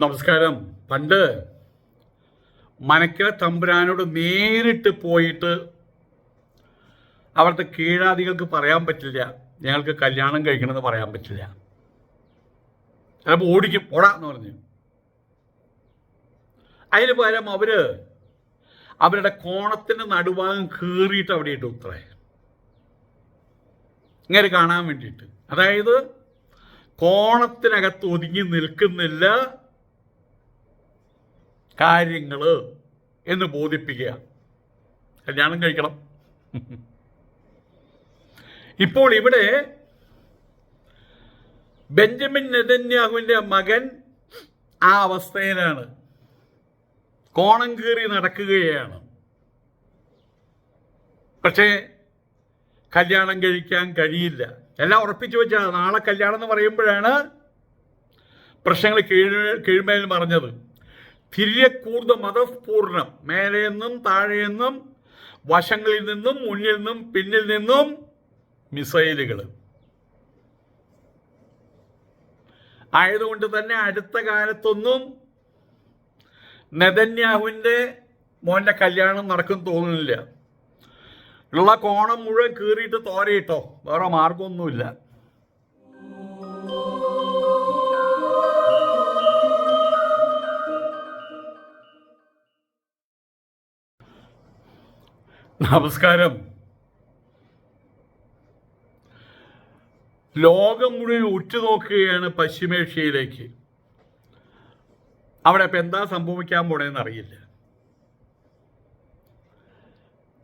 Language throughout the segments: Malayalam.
നമസ്കാരം. പണ്ട് മനക്കര തമ്പുരാനോട് നേരിട്ട് പോയിട്ട് അവിടുത്തെ കീഴാദികൾക്ക് പറയാൻ പറ്റില്ല. ഞങ്ങൾക്ക് കല്യാണം കഴിക്കണമെന്ന് പറയാൻ പറ്റില്ല. ചിലപ്പോൾ ഓടിക്കും ഓടാ എന്ന് പറഞ്ഞു. അതിന് പകരം അവർ അവരുടെ കോണത്തിന്റെ നടുഭാഗം കീറിയിട്ട് അവിടെ ഇട്ടു ഉത്രേ ഇങ്ങനെ കാണാൻ വേണ്ടിയിട്ട്. അതായത് കോണത്തിനകത്ത് ഒതുങ്ങി നിൽക്കുന്നില്ല കാര്യങ്ങൾ എന്ന് ബോധിപ്പിക്കുക. കല്യാണം കഴിക്കണം. ഇപ്പോൾ ഇവിടെ ബെഞ്ചമിൻ നെതന്യാഹുവിന്റെ മകൻ ആ അവസ്ഥയിലാണ്. കോണം കീറി നടക്കുകയാണ്. പക്ഷേ കല്യാണം കഴിക്കാൻ കഴിയില്ല. എല്ലാം ഉറപ്പിച്ചു വെച്ചാൽ നാളെ കല്യാണം എന്ന് പറയുമ്പോഴാണ് പ്രശ്നങ്ങൾ കീഴ് കീഴ്മേൽ മറിഞ്ഞത്. തിര്യക്കൂർത മതപൂർണം മേലെ നിന്നും താഴെ നിന്നും വശങ്ങളിൽ നിന്നും മുന്നിൽ നിന്നും പിന്നിൽ നിന്നും മിസൈലുകൾ ആയതുകൊണ്ട് തന്നെ അടുത്ത കാലത്തൊന്നും നെതന്യാഹുവിന്റെ മോന്റെ കല്യാണം നടക്കും തോന്നുന്നില്ല. ഉള്ള കോണം മുഴുവൻ കീറിയിട്ട് തോരയിട്ടോ. വേറെ മാർഗമൊന്നുമില്ല നമസ്കാരം. ലോകം മുഴുവൻ ഉറ്റുനോക്കുകയാണ് പശ്ചിമേഷ്യയിലേക്ക്. അവിടെ ഇപ്പം എന്താ സംഭവിക്കാൻ പോണേന്ന് അറിയില്ല.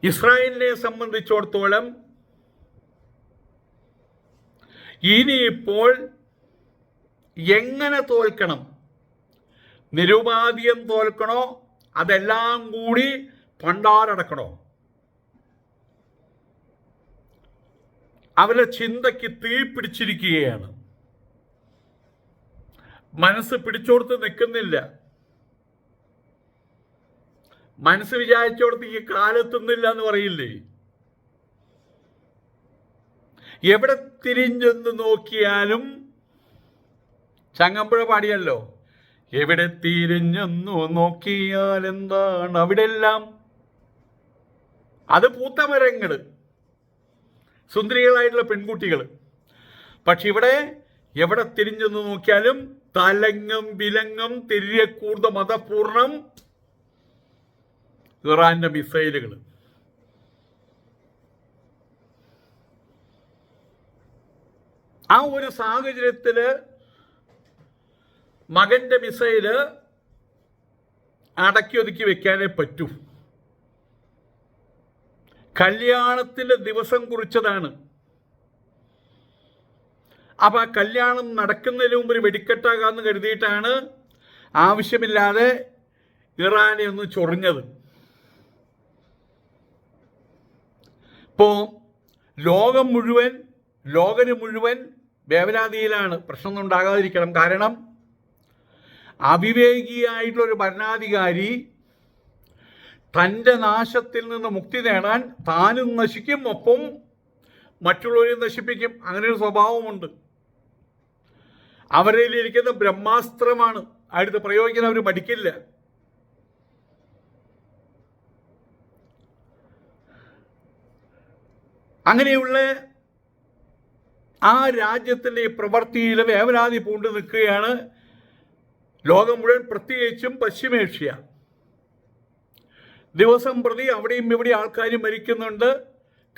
ഇസ്രായേലിനെ സംബന്ധിച്ചിടത്തോളം ഇനിയിപ്പോൾ എങ്ങനെ തോൽക്കണം? നിരുപാധികം തോൽക്കണോ? അതെല്ലാം കൂടി പണ്ടാരടക്കണോ? അവരുടെ ചിന്തയ്ക്ക് തീ പിടിച്ചിരിക്കുകയാണ് മനസ്സ് പിടിച്ചോടുത്ത് നിൽക്കുന്നില്ല. മനസ്സ് വിചാരിച്ചോടത്ത് ഈ കാലെത്തുന്നില്ല എന്ന് പറയില്ലേ? എവിടെ തിരിഞ്ഞെന്ന് നോക്കിയാലും ചങ്ങമ്പുഴ പാടിയല്ലോ. എവിടെ തിരിഞ്ഞെന്നു നോക്കിയാൽ എന്താണ്? അവിടെ എല്ലാം അത് പൂത്തമരങ്ങൾ സുന്ദരികളായിട്ടുള്ള പെൺകുട്ടികൾ. പക്ഷെ ഇവിടെ എവിടെ തിരിഞ്ഞെന്ന് നോക്കിയാലും തലങ്ങും വിലങ്ങും തിരിയക്കൂർന്ന മതപൂർണം ഇറാന്റെ മിസൈലുകൾ. ആ ഒരു സാഹചര്യത്തിൽ മകന്റെ മിസൈൽ അടക്കി ഒതുക്കി വെക്കാനേ പറ്റൂ. കല്യാണത്തിന്റെ ദിവസം കുറിച്ചതാണ്. അപ്പം ആ കല്യാണം നടക്കുന്നതിന് മുമ്പ് ഒരു വെടിക്കെട്ടാകാമെന്ന് കരുതിയിട്ടാണ് ആവശ്യമില്ലാതെ ഇറാനെ ഒന്ന് ചൊറിഞ്ഞത്. ഇപ്പോൾ ലോകം മുഴുവൻ ലോകന് മുഴുവൻ വേവനാതിയിലാണ് പ്രശ്നമൊന്നും ഉണ്ടാകാതിരിക്കണം. കാരണം അവിവേകിയായിട്ടുള്ള ഒരു ഭരണാധികാരി തന്റെ നാശത്തിൽ നിന്ന് മുക്തി നേടാൻ താനും നശിക്കും ഒപ്പം മറ്റുള്ളവരെയും നശിപ്പിക്കും. അങ്ങനെ ഒരു സ്വഭാവമുണ്ട്. അവരിലിരിക്കുന്ന ബ്രഹ്മാസ്ത്രമാണ്. അടുത്ത് പ്രയോഗിക്കാൻ അവർ മടിക്കില്ല. അങ്ങനെയുള്ള ആ രാജ്യത്തിന്റെ ഈ പ്രവൃത്തിയിൽ വേവലാതി പൂണ്ട് നിൽക്കുകയാണ് ലോകം മുഴുവൻ പ്രത്യേകിച്ചും പശ്ചിമേഷ്യ. ദിവസം പ്രതി അവിടെയും ഇവിടെ ആൾക്കാർ മരിക്കുന്നുണ്ട്.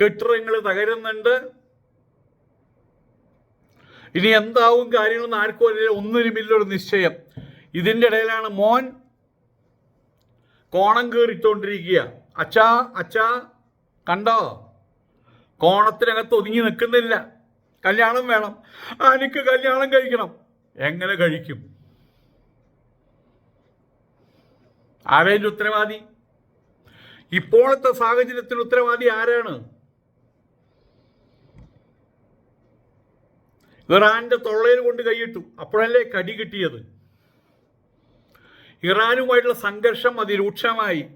കെട്ടിടങ്ങൾ തകരുന്നുണ്ട്. ഇനി എന്താവും കാര്യങ്ങളൊന്നും ആർക്കും അറിയില്ല. ഒന്നിനുമില്ലൊരു നിശ്ചയം. ഇതിന്റെ ഇടയിലാണ് മോൻ കോണം കയറിക്കൊണ്ടിരിക്കുക അച്ഛാ അച്ഛാ കണ്ടോ? കോണത്തിനകത്ത് ഒതുങ്ങി നിൽക്കുന്നില്ല. കല്യാണം വേണം. എനിക്ക് കല്യാണം കഴിക്കണം. എങ്ങനെ കഴിക്കും? ആരേന്റെ ഉത്തരവാദി? ഇപ്പോഴത്തെ സാഹചര്യത്തിൽ ഉത്തരവാദി ആരാണ്? ഇറാന്റെ തൊള്ളയിൽ കൊണ്ട് കൈയിട്ടു. അപ്പോഴല്ലേ കടി കിട്ടിയത്? ഇറാനുമായിട്ടുള്ള സംഘർഷം അതിരൂക്ഷമായി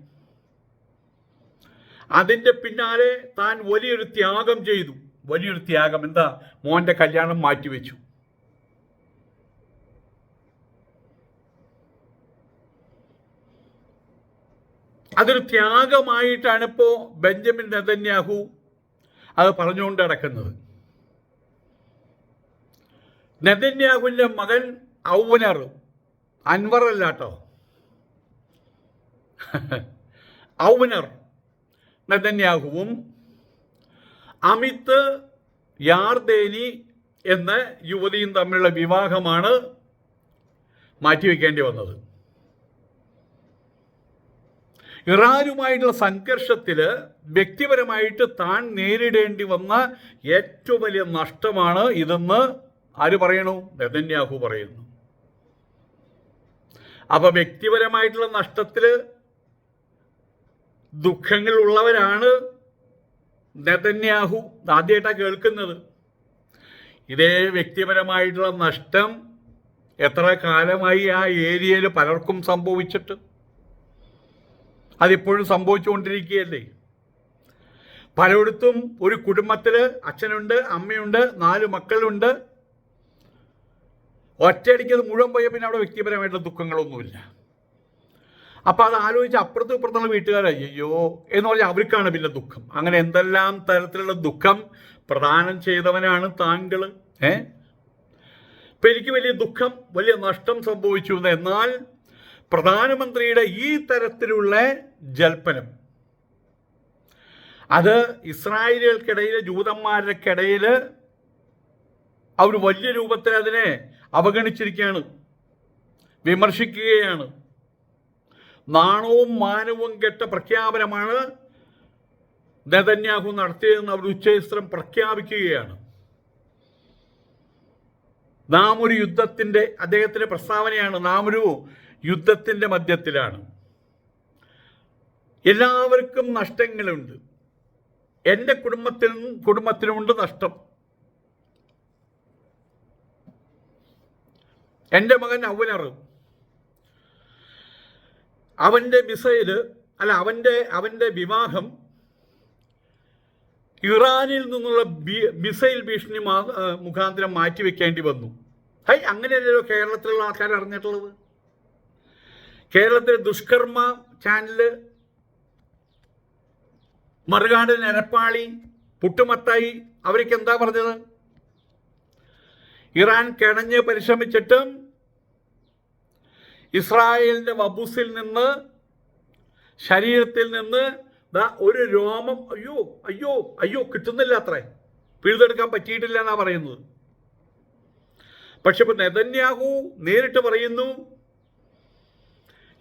അതിന്റെ പിന്നാലെ താൻ വലിയൊരു ത്യാഗം ചെയ്തു. വലിയൊരു ത്യാഗം. എന്താ? മോന്റെ കല്യാണം മാറ്റിവെച്ചു. അതൊരു ത്യാഗമായിട്ടാണ് ഇപ്പോൾ ബെഞ്ചമിൻ നെതന്യാഹു അത് പറഞ്ഞുകൊണ്ട് നടക്കുന്നത്. നെതന്യാഹുവിന്റെ മകൻ ഔവനർ അൻവർ അല്ലാട്ടോ. ഔവനർ നെതന്യാഹുവും അമിത് യാർദേനി എന്ന യുവതിയും തമ്മിലുള്ള വിവാഹമാണ് മാറ്റിവെക്കേണ്ടി വന്നത്. ഇറാനുമായിട്ടുള്ള സംഘർഷത്തിൽ വ്യക്തിപരമായിട്ട് താൻ നേരിടേണ്ടി വന്ന ഏറ്റവും വലിയ നഷ്ടമാണ് ഇതെന്ന് ആര് പറയണു? നെതന്യാഹു പറയുന്നു. അപ്പൊ വ്യക്തിപരമായിട്ടുള്ള നഷ്ടത്തിൽ ദുഃഖങ്ങൾ ഉള്ളവരാണ് നെതന്യാഹു. ആദ്യമായിട്ടാണ് കേൾക്കുന്നത്. ഇതേ വ്യക്തിപരമായിട്ടുള്ള നഷ്ടം എത്ര കാലമായി ആ ഏരിയയിൽ പലർക്കും സംഭവിച്ചിട്ട് അതിപ്പോഴും സംഭവിച്ചുകൊണ്ടിരിക്കുകയല്ലേ? പലയിടത്തും ഒരു കുടുംബത്തിൽ അച്ഛനുണ്ട് അമ്മയുണ്ട് നാല് മക്കളുണ്ട്. ഒറ്റയടിക്ക് അത് മുഴുവൻ പോയ പിന്നെ അവിടെ വ്യക്തിപരമായിട്ടുള്ള ദുഃഖങ്ങളൊന്നുമില്ല. അപ്പം അത് ആലോചിച്ച് അപ്പുറത്തും ഇപ്പുറത്തുള്ള വീട്ടുകാർ അയ്യോ എന്ന് പറഞ്ഞാൽ അവർക്കാണ് പിന്നെ ദുഃഖം. അങ്ങനെ എന്തെല്ലാം തരത്തിലുള്ള ദുഃഖം പ്രദാനം ചെയ്തവനാണ് താങ്കൾ ഏ? ഇപ്പം എനിക്ക് വലിയ ദുഃഖം വലിയ നഷ്ടം സംഭവിച്ചു എന്ന്. എന്നാൽ പ്രധാനമന്ത്രിയുടെ ഈ തരത്തിലുള്ള ജൽപ്പനം. അത് ഇസ്രായേലുകൾക്കിടയിൽ ജൂതന്മാരുടെക്കിടയിൽ അവർ വലിയ രൂപത്തിൽ അതിനെ അവഗണിച്ചിരിക്കുകയാണ്. വിമർശിക്കുകയാണ്. നാണവും മാനവും കെട്ട പ്രഖ്യാപനമാണ് നെതന്യാഹു നടത്തിയതെന്ന് അവർ ഉച്ചസ്ത്രം പ്രഖ്യാപിക്കുകയാണ്. നാം ഒരു യുദ്ധത്തിന്റെ അദ്ദേഹത്തിന്റെ പ്രസ്താവനയാണ്. നാം ഒരു യുദ്ധത്തിന്റെ മധ്യത്തിലാണ്. എല്ലാവർക്കും നഷ്ടങ്ങളുണ്ട്. എന്റെ കുടുംബത്തിനും കുടുംബത്തിനുമുണ്ട് നഷ്ടം. എന്റെ മകൻ അവനർ അവന്റെ മിസൈൽ അല്ല അവന്റെ അവന്റെ വിവാഹം ഇറാനിൽ നിന്നുള്ള മിസൈൽ ഭീഷണി മുഖാന്തരം മാറ്റിവെക്കേണ്ടി വന്നു. ഹൈ അങ്ങനെയല്ലല്ലോ കേരളത്തിലുള്ള ആൾക്കാർ അറിഞ്ഞിട്ടുള്ളത് കേരളത്തിലെ ദുഷ്കർമ്മ ചാനൽ മറുകാട് നരപ്പാളി പുട്ടുമത്തായി അവർക്ക് എന്താ പറഞ്ഞത്? ഇറാൻ കിണഞ്ഞ് പരിശ്രമിച്ചിട്ടും ഇസ്രായേലിന്റെ വബൂസിൽ നിന്ന് ശരീരത്തിൽ നിന്ന് ദാ ഒരു രോമം അയ്യോ അയ്യോ അയ്യോ കിട്ടുന്നില്ല അത്രേ. പിഴുതെടുക്കാൻ പറ്റിയിട്ടില്ല എന്നാ പറയുന്നത്. പക്ഷെ ഇപ്പൊ നെതന്യാഹു നേരിട്ട് പറയുന്നു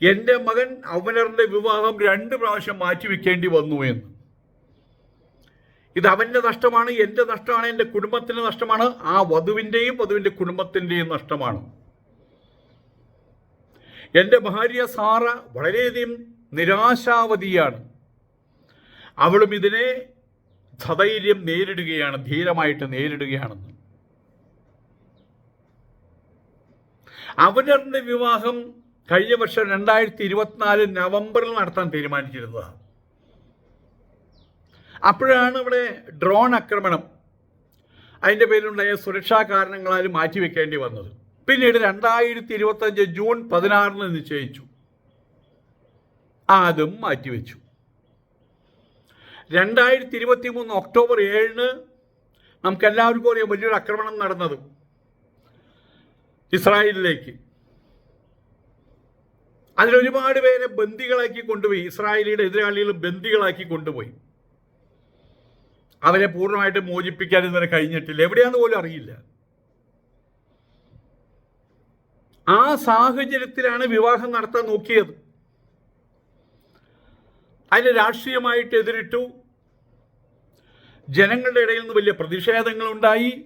എന്റെ മകൻ അവനറിന്റെ വിവാഹം രണ്ട് പ്രാവശ്യം മാറ്റിവെക്കേണ്ടി വന്നു എന്ന്. ഇത് അവന്റെ നഷ്ടമാണ് എന്റെ നഷ്ടമാണ് എന്റെ കുടുംബത്തിന്റെ നഷ്ടമാണ് ആ വധുവിന്റെയും വധുവിന്റെ കുടുംബത്തിന്റെയും നഷ്ടമാണ്. എന്റെ ഭാര്യ സാറ വളരെയധികം നിരാശാവതിയാണ് അവളും ഇതിനെ സധൈര്യം നേരിടുകയാണ് ധീരമായിട്ട് നേരിടുകയാണെന്ന്. അവനറിന്റെ വിവാഹം കഴിഞ്ഞ വർഷം രണ്ടായിരത്തി ഇരുപത്തിനാല് നവംബറിൽ നടത്താൻ തീരുമാനിച്ചിരുന്നതാണ്. അപ്പോഴാണ് ഇവിടെ ഡ്രോൺ ആക്രമണം അതിന്റെ പേരിലുണ്ടായ സുരക്ഷാ കാരണങ്ങളാൽ മാറ്റിവെക്കേണ്ടി വന്നത്. പിന്നീട് രണ്ടായിരത്തി ഇരുപത്തഞ്ച് ജൂൺ പതിനാറിന് നിശ്ചയിച്ചു. അതും മാറ്റിവെച്ചു. രണ്ടായിരത്തി ഇരുപത്തി മൂന്ന് ഒക്ടോബർ ഏഴിന് നമുക്ക് എല്ലാവർക്കും അറിയാം വലിയൊരു ആക്രമണം നടന്നത് ഇസ്രായേലിലേക്ക്. അതിലൊരുപാട് പേരെ ബന്ദികളാക്കി കൊണ്ടുപോയി. ഇസ്രായേലിയുടെ എതിരാളികൾ ബന്ദികളാക്കി കൊണ്ടുപോയി. അവരെ പൂർണമായിട്ട് മോചിപ്പിക്കാൻ ഇതുവരെ കഴിഞ്ഞിട്ടില്ല. എവിടെയാന്ന് പോലും അറിയില്ല. ആ സാഹചര്യത്തിലാണ് വിവാഹം നടത്താൻ നോക്കിയത്. അതിന് രാഷ്ട്രീയമായിട്ട് എതിരിട്ടു. ജനങ്ങളുടെ ഇടയിൽ നിന്ന് വലിയ പ്രതിഷേധങ്ങളുണ്ടായി.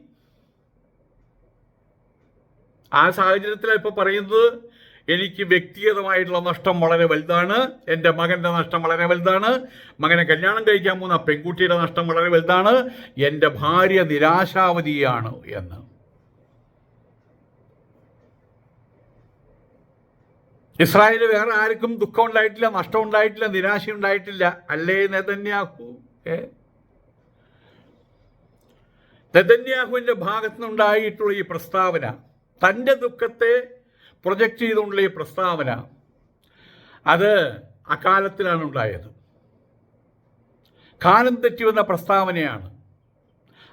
ആ സാഹചര്യത്തിലാണ് ഇപ്പോൾ പറയുന്നത് എനിക്ക് വ്യക്തിഗതമായിട്ടുള്ള നഷ്ടം വളരെ വലുതാണ്. എന്റെ മകന്റെ നഷ്ടം വളരെ വലുതാണ്. മകനെ കല്യാണം കഴിക്കാൻ പോകുന്ന പെൺകുട്ടിയുടെ നഷ്ടം വളരെ വലുതാണ്. എന്റെ ഭാര്യ നിരാശാവതിയാണ് എന്ന്. ഇസ്രായേൽ വേറെ ആർക്കും ദുഃഖം ഉണ്ടായിട്ടില്ല നഷ്ടം ഉണ്ടായിട്ടില്ല നിരാശ ഉണ്ടായിട്ടില്ല. അല്ലേ നെതന്യാഹു? നെതന്യാഹുവിന്റെ ഭാഗത്തുനിന്നുണ്ടായിട്ടുള്ള ഈ പ്രസ്താവന തന്റെ ദുഃഖത്തെ പ്രൊജക്റ്റ് ചെയ്തുകൊണ്ടുള്ള ഈ പ്രസ്താവന അത് അകാലത്തിലാണ് ഉണ്ടായത്. കാലം തെറ്റി വന്ന പ്രസ്താവനയാണ്.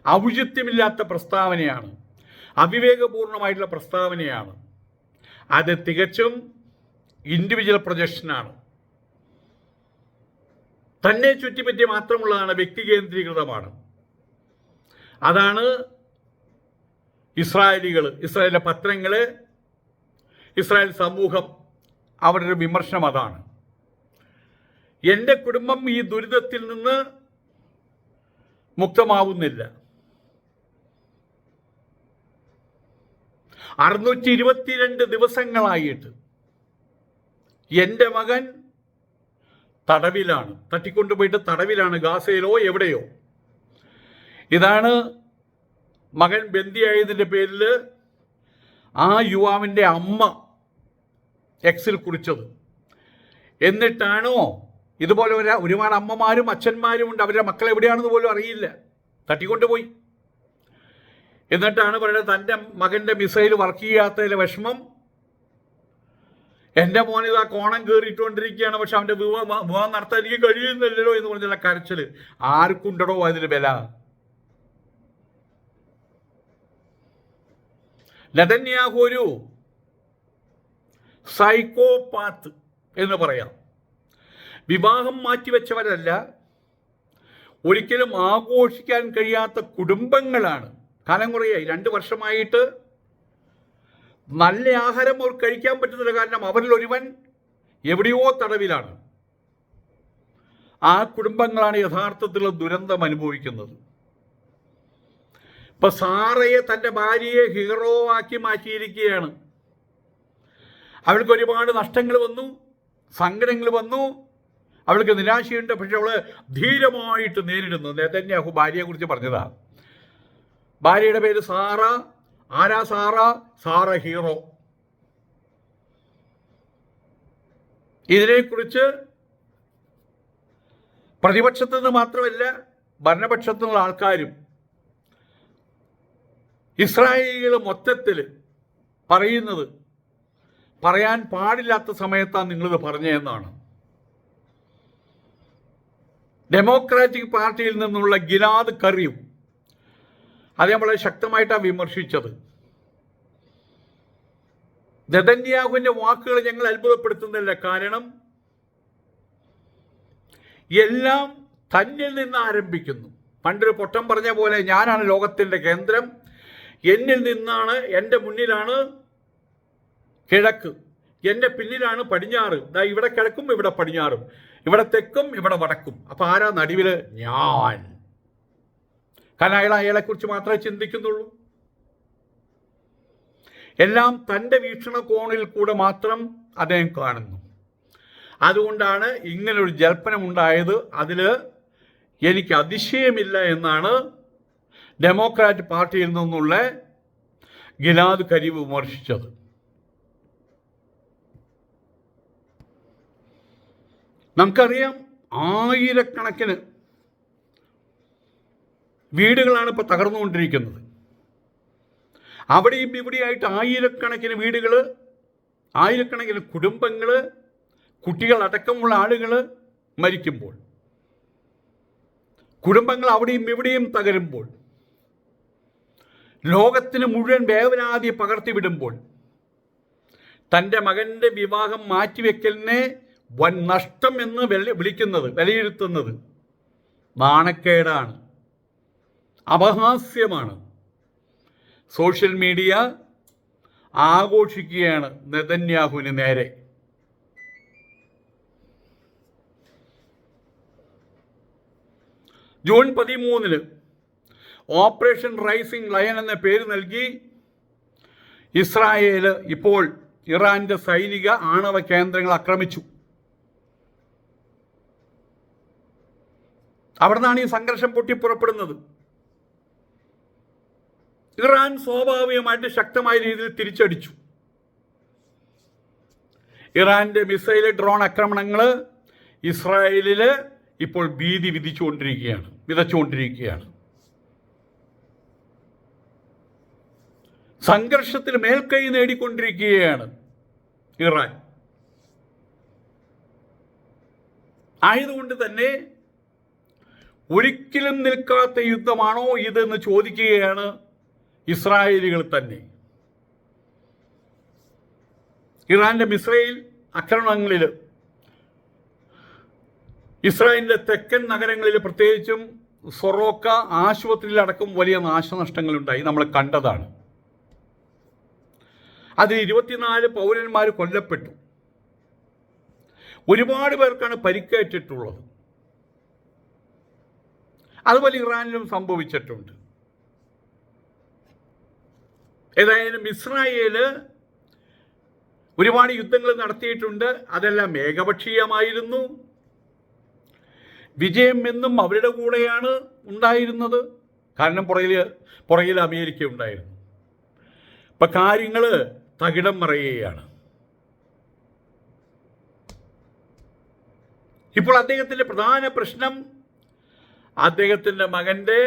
ഔചിത്യമില്ലാത്ത പ്രസ്താവനയാണ്. അവിവേകപൂർണമായിട്ടുള്ള പ്രസ്താവനയാണ്. അത് തികച്ചും ഇൻഡിവിജ്വൽ പ്രൊജക്ഷനാണ് തന്നെ ചുറ്റിപ്പറ്റി മാത്രമുള്ളതാണ് വ്യക്തി കേന്ദ്രീകൃതമാണ്. അതാണ് ഇസ്രായേലികൾ ഇസ്രായേലിലെ പത്രങ്ങൾ ഇസ്രായേൽ സമൂഹം അവരുടെ ഒരു വിമർശനം അതാണ്. എന്റെ കുടുംബം ഈ ദുരിതത്തിൽ നിന്ന് മുക്തമാവുന്നില്ല. അറുന്നൂറ്റി ഇരുപത്തിരണ്ട് ദിവസങ്ങളായിട്ട് എന്റെ മകൻ തടവിലാണ്. തട്ടിക്കൊണ്ടുപോയിട്ട് തടവിലാണ്. ഗാസയിലോ എവിടെയോ. ഇതാണ് മകൻ ബന്ദിയായതിന്റെ പേരിൽ ആ യുവാവിന്റെ അമ്മ എക്സിൽ കുറിച്ചത് എന്നിട്ടാണോ ഇതുപോലെ ഒരു ഒരുപാട് അമ്മമാരും അച്ഛന്മാരും ഉണ്ട് അവരുടെ മക്കൾ എവിടെയാണെന്ന് പോലും അറിയില്ല. തട്ടിക്കൊണ്ടുപോയി. എന്നിട്ടാണ് പറയുന്നത് തന്റെ മകന്റെ മിസൈൽ വർക്ക് ചെയ്യാത്തതിലെ വിഷമം. എന്റെ മോൻ ഇതാ കോണം കയറിയിട്ടുകൊണ്ടിരിക്കുകയാണ് പക്ഷെ അവന്റെ വിവാഹം വിവാഹം നടത്താൻ എനിക്ക് കഴിയുന്നില്ലല്ലോ എന്ന് പറഞ്ഞുള്ള കരച്ചിൽ ആർക്കുണ്ടടോ അതിന് വില നെതന്യാഹു ഒരു സൈക്കോപാത്ത് എന്ന് പറയാം. വിവാഹം മാറ്റിവെച്ചവരല്ല ഒരിക്കലും ആഘോഷിക്കാൻ കഴിയാത്ത കുടുംബങ്ങളാണ്. കാലം കുറയായി. രണ്ട് വർഷമായിട്ട് നല്ല ആഹാരം അവർ കഴിക്കാൻ പറ്റുന്നില്ല കാരണം അവരിൽ ഒരുവൻ എവിടെയോ തടവിലാണ്. ആ കുടുംബങ്ങളാണ് യഥാർത്ഥത്തിലുള്ള ദുരന്തം അനുഭവിക്കുന്നത്. ഇപ്പൊ സാറയെ തന്റെ ഭാര്യയെ ഹീറോ ആക്കി മാറ്റിയിരിക്കുകയാണ്. അവൾക്ക് ഒരുപാട് നഷ്ടങ്ങൾ വന്നു സങ്കടങ്ങൾ വന്നു. അവൾക്ക് നിരാശയുണ്ട് പക്ഷെ അവൾ ധീരമായിട്ട് നേരിടുന്നു. നെതന്യാഹു ഭാര്യയെ കുറിച്ച് പറഞ്ഞതാ. ഭാര്യയുടെ പേര് സാറ. ആരാ സാറ? സാറ ഹീറോ ഇതിനെക്കുറിച്ച് പ്രതിപക്ഷത്തു നിന്ന് മാത്രമല്ല ഭരണപക്ഷത്തുള്ള ആൾക്കാരും ഇസ്രായേലികൾ മൊത്തത്തിൽ പറയുന്നത് പറയാൻ പാടില്ലാത്ത സമയത്താണ് നിങ്ങളിത് പറഞ്ഞതെന്നാണ് ഡെമോക്രാറ്റിക് പാർട്ടിയിൽ നിന്നുള്ള ഗിലാദ് കറിയും അത് നമ്മളെ ശക്തമായിട്ടാണ് വിമർശിച്ചത്. ദതന്യാഹുവിന്റെ വാക്കുകൾ ഞങ്ങൾ അത്ഭുതപ്പെടുത്തുന്നില്ല. കാരണം എല്ലാം തന്നിൽ നിന്ന് ആരംഭിക്കുന്നു. പണ്ടൊരു പൊട്ടം പറഞ്ഞ പോലെ ഞാനാണ് ലോകത്തിന്റെ കേന്ദ്രം എന്നിൽ നിന്നാണ് എന്റെ മുന്നിലാണ് കിഴക്ക് എന്റെ പിന്നിലാണ് പടിഞ്ഞാറ്. ദാ ഇവിടെ കിഴക്കും ഇവിടെ പടിഞ്ഞാറും. ഇവിടെ തെക്കും ഇവിടെ വടക്കും. അപ്പൊ ആരാ നടുവിൽ? ഞാൻ. കാരണം അയാൾ അയാളെക്കുറിച്ച് മാത്രമേ ചിന്തിക്കുന്നുള്ളൂ. എല്ലാം തന്റെ വീക്ഷണകോണിൽ കൂടെ മാത്രം അദ്ദേഹം കാണുന്നു. അതുകൊണ്ടാണ് ഇങ്ങനൊരു ജൽപ്പനമുണ്ടായത്. അതിൽ എനിക്ക് അതിശയമില്ല എന്നാണ് ഡെമോക്രാറ്റ് പാർട്ടിയിൽ നിന്നുള്ള ഗിലാദ് കരീബ് വിമർശിച്ചത്. നമുക്കറിയാം ആയിരക്കണക്കിന് വീടുകളാണ് ഇപ്പോൾ തകർന്നുകൊണ്ടിരിക്കുന്നത്. അവിടെയും ഇവിടെയായിട്ട് ആയിരക്കണക്കിന് വീടുകൾ ആയിരക്കണക്കിന് കുടുംബങ്ങൾ കുട്ടികളടക്കമുള്ള ആളുകൾ മരിക്കുമ്പോൾ കുടുംബങ്ങൾ അവിടെയും ഇവിടെയും തകരുമ്പോൾ ലോകത്തിന് മുഴുവൻ വേവനാദി പകർത്തിവിടുമ്പോൾ തന്റെ മകന്റെ വിവാഹം മാറ്റിവെക്കലിനെ വൻ നഷ്ടം എന്ന് വിളിക്കുന്നത് വിലയിരുത്തുന്നത് നാണക്കേടാണ് അപഹാസ്യമാണ്. സോഷ്യൽ മീഡിയ ആഘോഷിക്കുകയാണ് നെതന്യാഹുവിന് നേരെ. ജൂൺ പതിമൂന്നിന് ഓപ്പറേഷൻ റൈസിംഗ് ലയൻ എന്ന പേര് നൽകി ഇസ്രായേൽ ഇപ്പോൾ ഇറാന്റെ സൈനിക ആണവ കേന്ദ്രങ്ങൾ ആക്രമിച്ചു. അവിടുന്നാണ് ഈ സംഘർഷം പൊട്ടിപ്പുറപ്പെടുന്നത് ഇറാൻ സ്വാഭാവികമായിട്ട് ശക്തമായ രീതിയിൽ തിരിച്ചടിച്ചു. ഇറാന്റെ മിസൈൽ ഡ്രോൺ ആക്രമണങ്ങൾ ഇസ്രായേലിൽ ഇപ്പോൾ ഭീതി വിധിച്ചുകൊണ്ടിരിക്കുകയാണ് വിതച്ചുകൊണ്ടിരിക്കുകയാണ്. സംഘർഷത്തിന് മേൽക്കൈ നേടിക്കൊണ്ടിരിക്കുകയാണ് ഇറാൻ. ആയതുകൊണ്ട് തന്നെ ഒരിക്കലും നിൽക്കാത്ത യുദ്ധമാണോ ഇതെന്ന് ചോദിക്കുകയാണ് ഇസ്രായേലികൾ തന്നെ. ഇറാന്റെ മിസ്രൈൽ ആക്രമണങ്ങളിൽ ഇസ്രായേലിന്റെ തെക്കൻ നഗരങ്ങളിൽ പ്രത്യേകിച്ചും സൊറോക്ക ആശുപത്രിയിലടക്കം വലിയ നാശനഷ്ടങ്ങളുണ്ടായി. നമ്മൾ കണ്ടതാണ്. അതിൽ ഇരുപത്തിനാല് പൗരന്മാർ കൊല്ലപ്പെട്ടു. ഒരുപാട് പേർക്കാണ് പരിക്കേറ്റിട്ടുള്ളത്. അതുപോലെ ഇറാനിലും സംഭവിച്ചിട്ടുണ്ട്. ഏതായാലും ഇസ്രായേൽ ഒരുപാട് യുദ്ധങ്ങൾ നടത്തിയിട്ടുണ്ട്. അതെല്ലാം ഏകപക്ഷീയമായിരുന്നു. വിജയം എന്നും അവരുടെ കൂടെയാണ് ഉണ്ടായിരുന്നത്. കാരണം പുറകിൽ പുറകിൽ അമേരിക്ക ഉണ്ടായിരുന്നു. ഇപ്പം കാര്യങ്ങൾ തകിടം മറയുകയാണ്. ഇപ്പോൾ അദ്ദേഹത്തിന്റെ പ്രധാന പ്രശ്നം അദ്ദേഹത്തിന്റെ മകന്റെ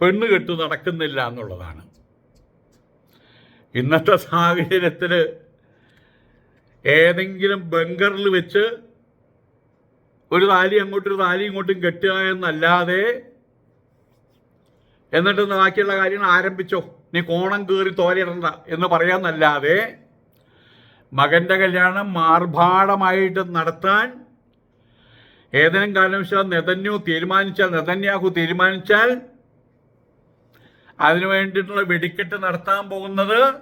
പെണ്ണ് കെട്ടു നടക്കുന്നില്ല എന്നുള്ളതാണ്. ഇന്നത്തെ സാഹചര്യത്തിൽ ഏതെങ്കിലും ബങ്കറിൽ വെച്ച് ഒരു താലി അങ്ങോട്ടും ഒരു താലി ഇങ്ങോട്ടും കെട്ടുക എന്നല്ലാതെ എന്നിട്ട് ബാക്കിയുള്ള കാര്യങ്ങൾ ആരംഭിച്ചോ? നീ കോണം കയറി തോരയിടണ്ട എന്ന് പറയാന്നല്ലാതെ മകന്റെ കല്യാണം മാർഭാടമായിട്ട് നടത്താൻ ഏതെങ്കിലും കാരണവശാൽ നെതന്യു തീരുമാനിച്ചാൽ നെതന്യാഹു തീരുമാനിച്ചാൽ അതിനു വേണ്ടിയിട്ടുള്ള വെടിക്കെട്ട് നടത്താൻ പോകുന്നത്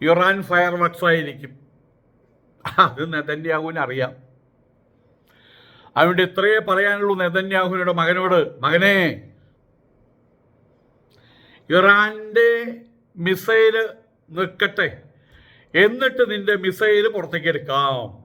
ഇറാൻ ഫയർ വർക്സ് ആയിരിക്കും. അത് നെതന്യാഹുവിന് അറിയാം. അതുകൊണ്ട് ഇത്രയേ പറയാനുള്ളൂ നെതന്യാഹുവിനോട് മകനോട്. മകനെ ഇറാന്റെ മിസൈൽ നിൽക്കട്ടെ. എന്നിട്ട് നിന്റെ മിസൈൽ പുറത്തേക്ക് എടുക്കാം.